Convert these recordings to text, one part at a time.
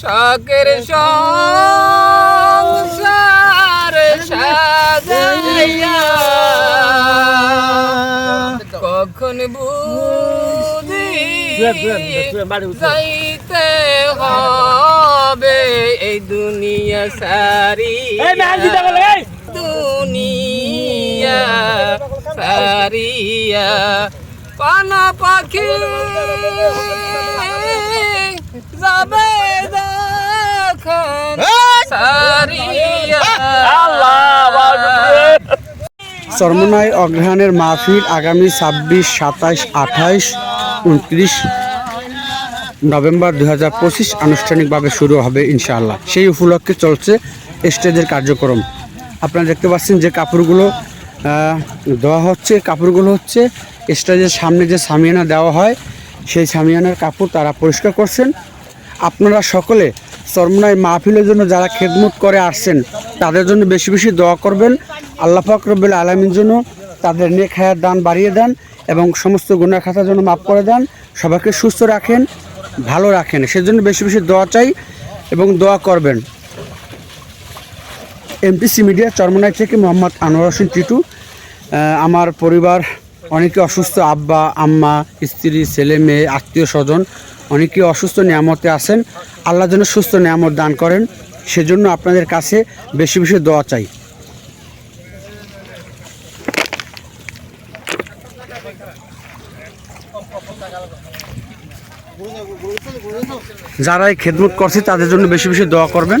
শখের সংসার সাজাইয়া। কখন বুঝি যাইতে হবে এই দুনিয়া সারি। দুনিয়া সারিয়া। পান পাখি যাবে দেখুন অগ্রহায়ণের মাহফিল আগামী ছাব্বিশ, সাতাইশ, আঠাইশ, উনত্রিশ নভেম্বর দু হাজার পঁচিশ আনুষ্ঠানিকভাবে শুরু হবে ইনশাআল্লাহ। সেই উপলক্ষে চলছে স্টেজের কার্যক্রম। আপনারা দেখতে পাচ্ছেন যে কাপড়গুলো দেওয়া হচ্ছে। কাপড়গুলো হচ্ছে স্টেজের সামনে যে সামিয়ানা দেওয়া হয়, সেই সামিয়ানার কাপড় তারা পরিষ্কার করছেন। আপনারা সকলে চরমনাই মাহফিলের জন্য যারা খেদমত করে আসছেন, তাদের জন্য বেশি বেশি দোয়া করবেন। আল্লাহ ফাকরবুল আলমীর জন্য তাদের নেক হায়াত দান বাড়িয়ে দেন এবং সমস্ত গুণার খাতার জন্য মাফ করে দেন। সবাইকে সুস্থ রাখেন, ভালো রাখেন। সেজন্য বেশি বেশি দোয়া চাই এবং দোয়া করবেন। এমপিসি মিডিয়া চরমনাই থেকে মোহাম্মদ আনোয়ার হোসেন টিটু আমার পরিবার অনেকে অসুস্থ আব্বা, আম্মা, স্ত্রী, ছেলে, মেয়ে, আত্মীয় স্বজন, অনেকে অসুস্থ নিয়ামতে আছেন। আল্লাহ যেন সুস্থ নিয়ামত দান করেন। সেজন্য আপনাদের কাছে বেশি বেশি দোয়া চাই। যারা এই খেদমত করছে, তাদের জন্য বেশি বেশি দোয়া করবেন।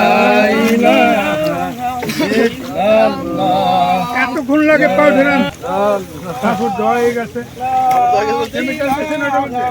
এতক্ষণ লাগে পাও ধরেন ঠাকুর দেওয়া হয়ে গেছে। কেমিক্যাল দিয়েছেন ওটার মধ্যে?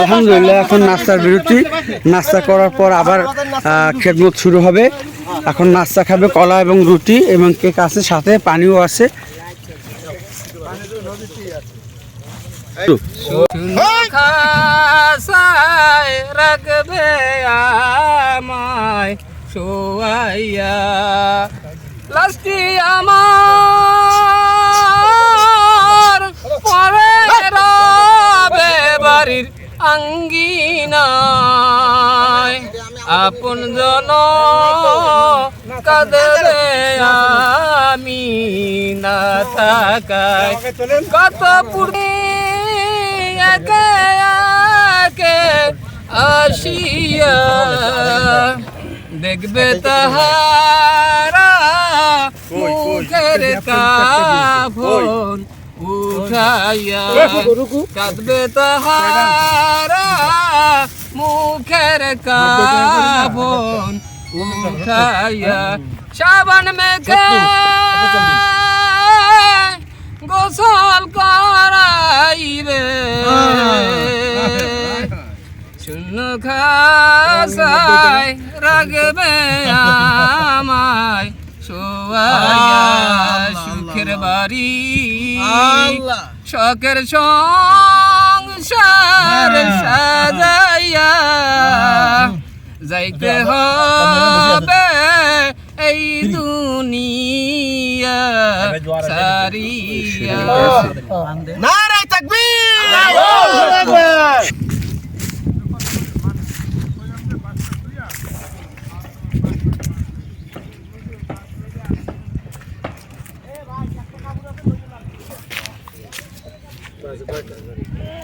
আলহামদুলিল্লাহ, এখন নাস্তার বিরতি। নাস্তা করার পর আবার খেদমত শুরু হবে। এখন নাস্তা খাবে কলা এবং রুটি এবং কেক আছে, সাথে পানিও আছে। খাসায় রাখবে আমায় শোয়াইয়া। লাস্টি আমার আপন জন কাঁদবে আমি না থাকায় কত পুরি একে একে আসিয়া দেখবে তাহারা মুখের কাফন উঠাইয়া কাঁদবে তাহারা মুখের কাফন উঠাইয়া সাবান মেখে গোসল করাইবে শূন্য খাসায় রাখবে আমায় সোয়াইয়া সুখের বাড়ি শখের সংসার যাইতে হবে এই দুনিয়া সারিয়া। নারায় তাকবীর! Thank.